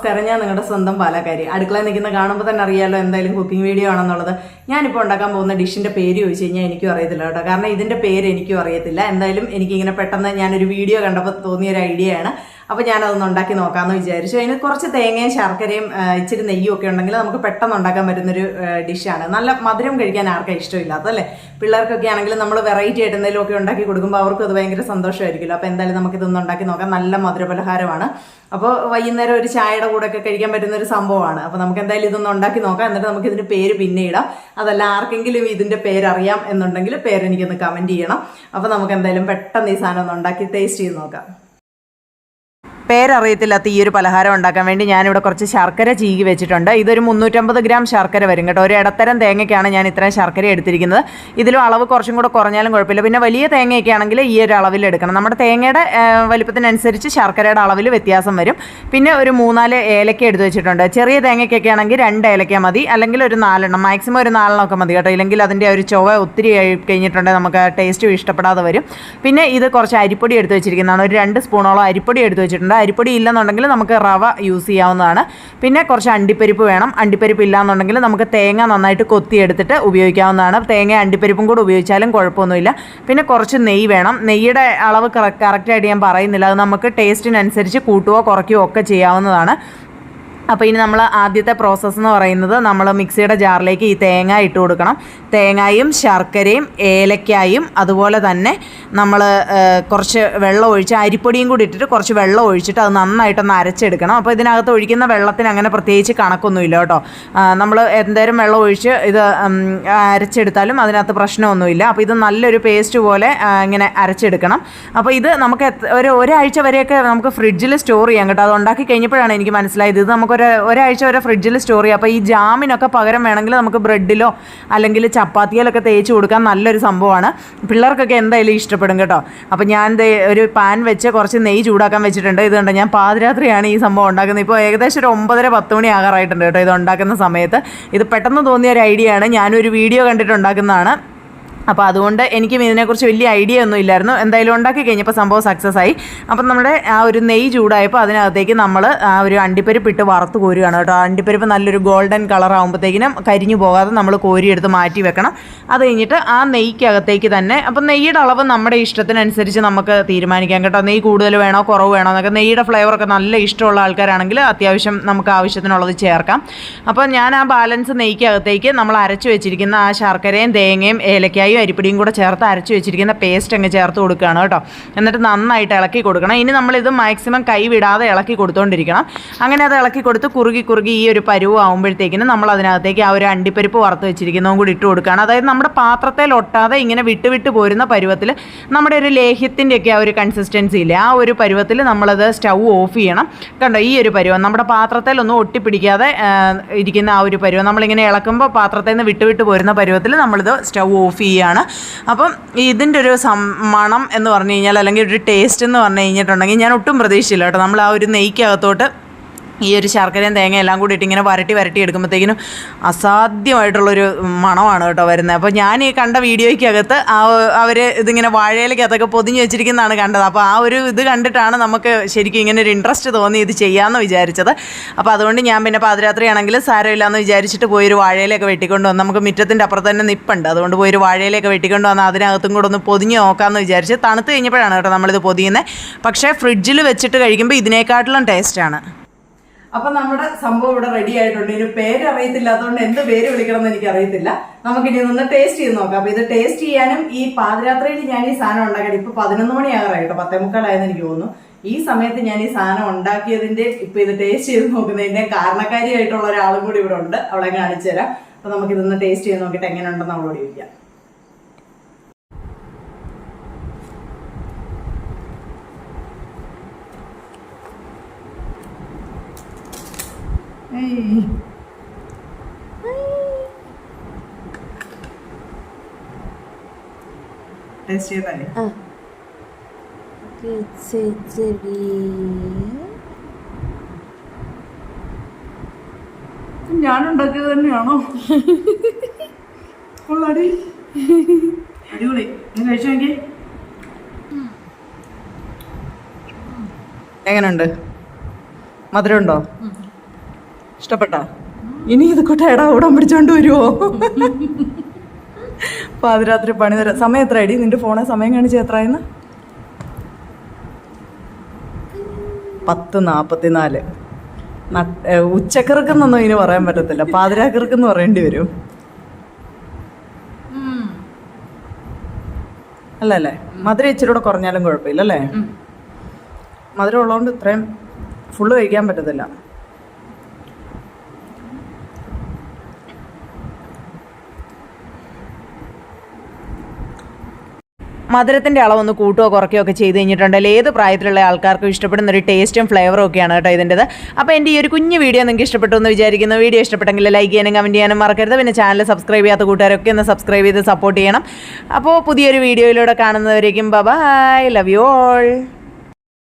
നമസ്കാരം ഞാൻ നിങ്ങളുടെ സ്വന്തം പാലക്കാരി. അടുക്കള നിൽക്കുന്ന കാണുമ്പോൾ തന്നെ അറിയാലോ എന്തായാലും കുക്കിംഗ് വീഡിയോ ആണെന്നുള്ളത്. ഞാനിപ്പോൾ ഉണ്ടാക്കാൻ പോകുന്ന ഡിഷിന്റെ പേര് ചോദിച്ചു കഴിഞ്ഞാൽ എനിക്കും അറിയത്തില്ല കേട്ടോ. കാരണം ഇതിന്റെ പേര് എനിക്കും അറിയത്തില്ല. എന്തായാലും എനിക്കിങ്ങനെ പെട്ടെന്ന് ഞാനൊരു വീഡിയോ കണ്ടപ്പോൾ തോന്നിയൊരു ഐഡിയ ആണ്. അപ്പോൾ ഞാനതൊന്ന് ഉണ്ടാക്കി നോക്കാമെന്ന് വിചാരിച്ചു. അതിന് കുറച്ച് തേങ്ങയും ശർക്കരയും ഇച്ചിരി നെയ്യും ഒക്കെ ഉണ്ടെങ്കിൽ നമുക്ക് പെട്ടെന്ന് ഉണ്ടാക്കാൻ പറ്റുന്നൊരു ഡിഷാണ്. നല്ല മധുരം കഴിക്കാൻ ആർക്കും ഇഷ്ടമില്ലാത്ത അല്ലേ? പിള്ളേർക്കൊക്കെ ആണെങ്കിൽ നമ്മൾ വെറൈറ്റി ആയിട്ട് എന്തെങ്കിലും ഒക്കെ ഉണ്ടാക്കി കൊടുക്കുമ്പോൾ അവർക്കും അത് ഭയങ്കര സന്തോഷമായിരിക്കുമല്ലോ. അപ്പോൾ എന്തായാലും നമുക്കിതൊന്ന് ഉണ്ടാക്കി നോക്കാം. നല്ല മധുര പലഹാരമാണ് അപ്പോൾ വൈകുന്നേരം ഒരു ചായയുടെ കൂടെ ഒക്കെ കഴിക്കാൻ പറ്റുന്ന ഒരു സംഭവമാണ്. അപ്പോൾ നമുക്ക് എന്തായാലും ഇതൊന്ന് ഉണ്ടാക്കി നോക്കാം. എന്നിട്ട് നമുക്ക് ഇതിന്റെ പേര് പിന്നെ ഇടാം. അതല്ല ആർക്കെങ്കിലും ഇതിന്റെ പേര് അറിയാം എന്നുണ്ടെങ്കിൽ പേരെനിക്കൊന്ന് കമന്റ് ചെയ്യണം. അപ്പോൾ നമുക്ക് എന്തായാലും പെട്ടെന്ന് ഈ സാധനം ഒന്ന് ഉണ്ടാക്കി ടേസ്റ്റ് ചെയ്ത് നോക്കാം. പേരറിയത്തില്ലാത്ത ഈ ഒരു പലഹാരം ഉണ്ടാക്കാൻ വേണ്ടി ഞാനിവിടെ കുറച്ച് ശർക്കര ചീകി വെച്ചിട്ടുണ്ട്. ഇതൊരു മുന്നൂറ്റമ്പത് ഗ്രാം ശർക്കര വരും കേട്ടോ. ഒരു ഇടത്തരം തേങ്ങയ്ക്കാണ് ഞാൻ ഇത്രയും ശർക്കര എടുത്തിരിക്കുന്നത്. ഇതിലും അളവ് കുറച്ചും കൂടെ കുറഞ്ഞാലും കുഴപ്പമില്ല. പിന്നെ വലിയ തേങ്ങയൊക്കെ ആണെങ്കിൽ ഈ ഒരു അളവിൽ എടുക്കണം. നമ്മുടെ തേങ്ങയുടെ വലുപ്പത്തിനനുസരിച്ച് ശർക്കരയുടെ അളവിൽ വ്യത്യാസം വരും. പിന്നെ ഒരു മൂന്നാൽ ഏലക്ക എടുത്ത് വെച്ചിട്ടുണ്ട്. ചെറിയ തേങ്ങയ്ക്കൊക്കെ ആണെങ്കിൽ രണ്ട് ഏലക്ക മതി. അല്ലെങ്കിൽ ഒരു നാലെണ്ണം. മാക്സിമം ഒരു നാലെണ്ണം ഒക്കെ മതി കേട്ടോ. ഇല്ലെങ്കിൽ അതിന്റെ ഒരു ചൊവ്വ ഒത്തിരി കഴിഞ്ഞിട്ടുണ്ടെങ്കിൽ നമുക്ക് ടേസ്റ്റ് ഇഷ്ടപ്പെടാതെ വരും. പിന്നെ ഇത് കുറച്ച് അരിപ്പൊടി എടുത്ത് വെച്ചിരിക്കുന്നതാണ്. ഒരു രണ്ട് സ്പൂണോളം അരിപ്പൊടി എടുത്ത് വെച്ചിട്ടുണ്ട്. അരിപ്പൊടി ഇല്ലെന്നുണ്ടെങ്കിൽ നമുക്ക് റവ യൂസ് ചെയ്യാവുന്നതാണ്. പിന്നെ കുറച്ച് അണ്ടിപ്പരിപ്പ് വേണം. അണ്ടിപ്പരിപ്പ് ഇല്ലാന്നുണ്ടെങ്കിൽ നമുക്ക് തേങ്ങ നന്നായിട്ട് കൊത്തിയെടുത്തിട്ട് ഉപയോഗിക്കാവുന്നതാണ്. തേങ്ങ അണ്ടിപ്പരിപ്പും കൂടെ ഉപയോഗിച്ചാലും കുഴപ്പമൊന്നുമില്ല. പിന്നെ കുറച്ച് നെയ്യ് വേണം. നെയ്യുടെ അളവ് കറക്റ്റായിട്ട് ഞാൻ പറയുന്നില്ല. അത് നമുക്ക് ടേസ്റ്റിനനുസരിച്ച് കൂട്ടുകയോ കുറയ്ക്കുകയോ ഒക്കെ ചെയ്യാവുന്നതാണ്. അപ്പോൾ ഇനി നമ്മൾ ആദ്യത്തെ പ്രോസസ്സ് എന്ന് പറയുന്നത് നമ്മൾ മിക്സിയുടെ ജാറിലേക്ക് ഈ തേങ്ങ ഇട്ട് കൊടുക്കണം. തേങ്ങയും ശർക്കരയും ഏലക്കായും അതുപോലെ തന്നെ നമ്മൾ കുറച്ച് വെള്ളം ഒഴിച്ച് അരിപ്പൊടിയും കൂടി ഇട്ടിട്ട് കുറച്ച് വെള്ളം ഒഴിച്ചിട്ട് അത് നന്നായിട്ടൊന്ന് അരച്ചെടുക്കണം. അപ്പോൾ ഇതിനകത്ത് ഒഴിക്കുന്ന വെള്ളത്തിന് അങ്ങനെ പ്രത്യേകിച്ച് കണക്കൊന്നുമില്ല കേട്ടോ. നമ്മൾ എന്തേലും വെള്ളം ഒഴിച്ച് ഇത് അരച്ചെടുത്താലും അതിനകത്ത് പ്രശ്നമൊന്നുമില്ല. അപ്പോൾ ഇത് നല്ലൊരു പേസ്റ്റ് പോലെ ഇങ്ങനെ അരച്ചെടുക്കണം. അപ്പോൾ ഇത് നമുക്ക് ഒരു ഒരാഴ്ച വരെയൊക്കെ നമുക്ക് ഫ്രിഡ്ജിൽ സ്റ്റോർ ചെയ്യാം കേട്ടോ. അത് ഉണ്ടാക്കി കഴിഞ്ഞപ്പോഴാണ് എനിക്ക് മനസ്സിലായത്. ഇത് നമുക്കൊരു ഒരാഴ്ച വരെ ഫ്രിഡ്ജിൽ സ്റ്റോർ ചെയ്യാം. അപ്പോൾ ഈ ജാമിനൊക്കെ പകരം വേണമെങ്കിൽ നമുക്ക് ബ്രെഡിലോ അല്ലെങ്കിൽ ചപ്പാത്തിയിലൊക്കെ തേച്ച് കൊടുക്കാൻ നല്ലൊരു സംഭവമാണ്. പിള്ളേർക്കൊക്കെ എന്തായാലും ഇഷ്ടപ്പെടും കേട്ടോ. അപ്പോൾ ഞാൻ ഒരു പാൻ വെച്ച് കുറച്ച് നെയ്യ് ചൂടാക്കാൻ വെച്ചിട്ടുണ്ട്. ഇത് കണ്ടോ ഞാൻ പാതിരാത്രിയാണ് ഈ സംഭവം ഉണ്ടാക്കുന്നത്. ഇപ്പോൾ ഏകദേശം ഒരു ഒമ്പതര പത്ത് മണി ആകാറായിട്ടുണ്ട് കേട്ടോ ഇത് ഉണ്ടാക്കുന്ന സമയത്ത്. ഇത് പെട്ടെന്ന് തോന്നിയ ഒരു ഐഡിയ ആണ്. ഞാനൊരു വീഡിയോ കണ്ടിട്ട് ഉണ്ടാക്കുന്നതാണ്. അപ്പോൾ അതുകൊണ്ട് എനിക്കും ഇതിനെക്കുറിച്ച് വലിയ ഐഡിയ ഒന്നും ഇല്ലായിരുന്നു. എന്തായാലും ഉണ്ടാക്കി കഴിഞ്ഞപ്പോൾ സംഭവം സക്സസ് ആയി. അപ്പം നമ്മുടെ ആ ഒരു നെയ്യ് ചൂടായപ്പോൾ അതിനകത്തേക്ക് നമ്മൾ ആ ഒരു അണ്ടിപ്പരിപ്പ് ഇട്ട് വറുത്ത് കോരുകയാണ് കേട്ടോ. അണ്ടിപ്പരിപ്പ് നല്ലൊരു ഗോൾഡൻ കളർ ആകുമ്പോഴത്തേക്കിനും കരിഞ്ഞു പോകാതെ നമ്മൾ കോരിയെടുത്ത് മാറ്റി വെക്കണം. അത് കഴിഞ്ഞിട്ട് ആ നെയ്ക്കകത്തേക്ക് തന്നെ അപ്പം നെയ്യുടെ അളവ് നമ്മുടെ ഇഷ്ടത്തിനനുസരിച്ച് നമുക്ക് തീരുമാനിക്കാം കേട്ടോ. നെയ്യ് കൂടുതൽ വേണോ കുറവ് വേണോ എന്നൊക്കെ. നെയ്യുടെ ഫ്ലേവറൊക്കെ നല്ല ഇഷ്ടമുള്ള ആൾക്കാരാണെങ്കിൽ അത്യാവശ്യം നമുക്ക് ആവശ്യത്തിനുള്ളത് ചേർക്കാം. അപ്പോൾ ഞാൻ ആ ബാലൻസ് നെയ്ക്കകത്തേക്ക് നമ്മൾ അരച്ചു വെച്ചിരിക്കുന്ന ആ ശർക്കരയും തേങ്ങയും ഏലക്കായും അരിപ്പൊടിയും കൂടെ ചേർത്ത് അരച്ച് വെച്ചിരിക്കുന്ന പേസ്റ്റ് അങ്ങ് ചേർത്ത് കൊടുക്കുകയാണ് കേട്ടോ. എന്നിട്ട് നന്നായിട്ട് ഇളക്കി കൊടുക്കണം. ഇനി നമ്മളിത് മാക്സിമം കൈ വിടാതെ ഇളക്കി കൊടുത്തുകൊണ്ടിരിക്കണം അങ്ങനെ അത് ഇളക്കി കൊടുത്ത് കുറുകി കുറുകി ഈ ഒരു പരുവ് ആകുമ്പോഴത്തേക്കിനും നമ്മൾ അതിനകത്തേക്ക് ആ ഒരു അണ്ടിപ്പരിപ്പ് വറുത്ത് വെച്ചിരിക്കുന്നതും കൂടി ഇട്ട് കൊടുക്കുകയാണ്. അതായത് നമ്മുടെ പാത്രത്തിൽ ഒട്ടാതെ ഇങ്ങനെ വിട്ട് വിട്ട് പോരുന്ന പരുവത്തിൽ നമ്മുടെ ഒരു ലേഹ്യത്തിന്റെയൊക്കെ ആ ഒരു കൺസിസ്റ്റൻസി ഇല്ല ആ ഒരു പരുവത്തിൽ നമ്മളത് സ്റ്റൗ ഓഫ് ചെയ്യണം. കണ്ടോ ഈ ഒരു പരുവം നമ്മുടെ പാത്രത്തിലൊന്നും ഒട്ടിപ്പിടിക്കാതെ ഇരിക്കുന്ന ആ ഒരു പരുവം. നമ്മളിങ്ങനെ ഇളക്കുമ്പോൾ പാത്രത്തിൽ നിന്ന് വിട്ട് വിട്ട് പോരുന്ന പരുവത്തിൽ നമ്മളിത് സ്റ്റൗ ഓഫ് ചെയ്യുകയാണ് അപ്പം ഇതിന്റെ ഒരു മണം എന്ന് പറഞ്ഞു കഴിഞ്ഞാൽ അല്ലെങ്കിൽ ഒരു ടേസ്റ്റ് എന്ന് പറഞ്ഞു കഴിഞ്ഞിട്ടുണ്ടെങ്കിൽ ഞാൻ ഒട്ടും പ്രതീക്ഷിച്ചില്ല കേട്ടോ. നമ്മൾ ആ ഒരു നെയ്ക്കകത്തോട്ട് ഈ ഒരു ശർക്കരയും തേങ്ങയും എല്ലാം കൂടി ഇട്ട് ഇങ്ങനെ വരട്ടി വരട്ടി എടുക്കുമ്പോഴത്തേക്കിനും അസാധ്യമായിട്ടുള്ളൊരു മണമാണ് കേട്ടോ വരുന്നത്. അപ്പോൾ ഞാൻ ഈ കണ്ട വീഡിയോയ്ക്കകത്ത് ആ അവർ ഇതിങ്ങനെ വാഴയിലേക്കകത്തൊക്കെ പൊതിഞ്ഞ് വെച്ചിരിക്കുന്നതാണ് കണ്ടത്. അപ്പോൾ ആ ഒരു ഇത് കണ്ടിട്ടാണ് നമുക്ക് ശരിക്കും ഇങ്ങനെ ഒരു ഇൻട്രസ്റ്റ് തോന്നി ഇത് ചെയ്യാമെന്ന് വിചാരിച്ചത്. അപ്പോൾ അതുകൊണ്ട് ഞാൻ പിന്നെ പാതിരാത്രിയാണെങ്കിൽ സാരമില്ല സാരമില്ലാന്ന് വിചാരിച്ചിട്ട് പോയി ഒരു വാഴയിലൊക്കെ വെട്ടിക്കൊണ്ട് വന്ന് നമുക്ക് മുറ്റത്തിന്റെ അപ്പുറത്ത് തന്നെ നിപ്പുണ്ട്. അതുകൊണ്ട് പോയി ഒരു വാഴയിലൊക്കെ വെട്ടിക്കൊണ്ട് വന്ന് അതിനകത്തും കൂടെ ഒന്ന് പൊതിഞ്ഞ് നോക്കാമെന്ന് വിചാരിച്ച് തണുത്ത് കഴിഞ്ഞപ്പോഴാണ് കേട്ടോ നമ്മളിത് പൊതിയുന്നത്. പക്ഷേ ഫ്രിഡ്ജിൽ വെച്ചിട്ട് കഴിക്കുമ്പോൾ ഇതിനേക്കാട്ടിലും ടേസ്റ്റാണ് അപ്പൊ നമ്മുടെ സംഭവം ഇവിടെ റെഡി ആയിട്ടുണ്ട്. ഇതിന് പേര് അറിയത്തില്ലാത്തതുകൊണ്ട് എന്ത് പേര് വിളിക്കണം എന്ന് എനിക്ക് അറിയത്തില്ല നമുക്ക് ഇനി ഒന്ന് ടേസ്റ്റ് ചെയ്ത് നോക്കാം. അപ്പൊ ഇത് ടേസ്റ്റ് ചെയ്യാനും ഈ പാതിരാത്രിയിൽ ഞാൻ ഈ സാധനം ഉണ്ടാക്കി ഇപ്പൊ പതിനൊന്ന് മണിയാകാറായിട്ടോ പത്തേ മുക്കാലായെന്ന് എനിക്ക് തോന്നുന്നു. ഈ സമയത്ത് ഞാൻ ഈ സാധനം ഉണ്ടാക്കിയതിന്റെ ഇപ്പൊ ഇത് ടേസ്റ്റ് ചെയ്ത് നോക്കുന്നതിന്റെ കാരണക്കാരിയായിട്ടുള്ള ഒരാളും കൂടി ഇവിടെ ഉണ്ട്. അവളെ കാണിച്ചു തരാം അപ്പൊ നമുക്ക് ഇതൊന്ന് ടേസ്റ്റ് ചെയ്ത് നോക്കിയിട്ട് എങ്ങനെ ഉണ്ടെന്ന് അവളോട് ചോദിക്കാം. ടേസ്റ്റ് ചെയ്താലേ ചെടി ഞാൻ ഉണ്ടാക്കിയത് തന്നെയാണോ? കൊള്ളാടി. അടിപൊളി. നീ കഴിച്ചു നോക്കി എങ്ങനെയുണ്ട് മധുരം ഉണ്ടോ ഇഷ്ടപ്പെട്ടോ? ഇനി ഇത് കൂട്ട എടാ ഓടാൻ പിടിച്ചോണ്ട് വരുമോ പാതിരാത്രി പണി തരാം. സമയം എത്ര അടി നിന്റെ ഫോണെ സമയം കാണിച്ച് എത്രയെന്ന്? പത്ത് നാൽപ്പത്തിനാല് ഉച്ചക്കിറക്കെന്നൊന്നും ഇതിന് പറയാൻ പറ്റത്തില്ല. പാതിരാക്കിറക്കെന്ന് പറയേണ്ടി വരും. അല്ലല്ലേ? മധുരം ഇച്ചിരി കൂടെ കുറഞ്ഞാലും കുഴപ്പമില്ല അല്ലേ മധുരം ഉള്ളതുകൊണ്ട് ഇത്രയും ഫുള്ള് കഴിക്കാൻ പറ്റത്തില്ല. മധുരത്തിന്റെ അളവൊന്ന് കൂട്ടുകയോ കുറയ്ക്കുകയോ ഒക്കെ ചെയ്ത് കഴിഞ്ഞിട്ടുണ്ടെങ്കിൽ ഏത് പ്രായത്തിലുള്ള ആൾക്കാർക്കും ഇഷ്ടപ്പെടുന്ന ഒരു ടേസ്റ്റും ഫ്ലേവറും ഒക്കെയാണ് കേട്ടോ ഇതിന്റെത്. അപ്പോൾ എന്റെ ഈ ഒരു കുഞ്ഞു വീഡിയോ നിങ്ങൾക്ക് ഇഷ്ടപ്പെട്ടു എന്ന് വിചാരിക്കുന്നു. വീഡിയോ ഇഷ്ടപ്പെട്ടെങ്കിൽ ലൈക്ക് ചെയ്യാനും കമന്റ് ചെയ്യാനും മറക്കരുത്. പിന്നെ ചാനൽ സബ്സ്ക്രൈബ് ചെയ്യാത്ത കൂട്ടുകാരൊക്കെ ഒന്ന് സബ്സ്ക്രൈബ് ചെയ്ത് സപ്പോർട്ട് ചെയ്യണം. അപ്പോൾ പുതിയൊരു വീഡിയോയിലൂടെ കാണുന്നവരേക്കും ബൈ ലവ് യു ഓൾ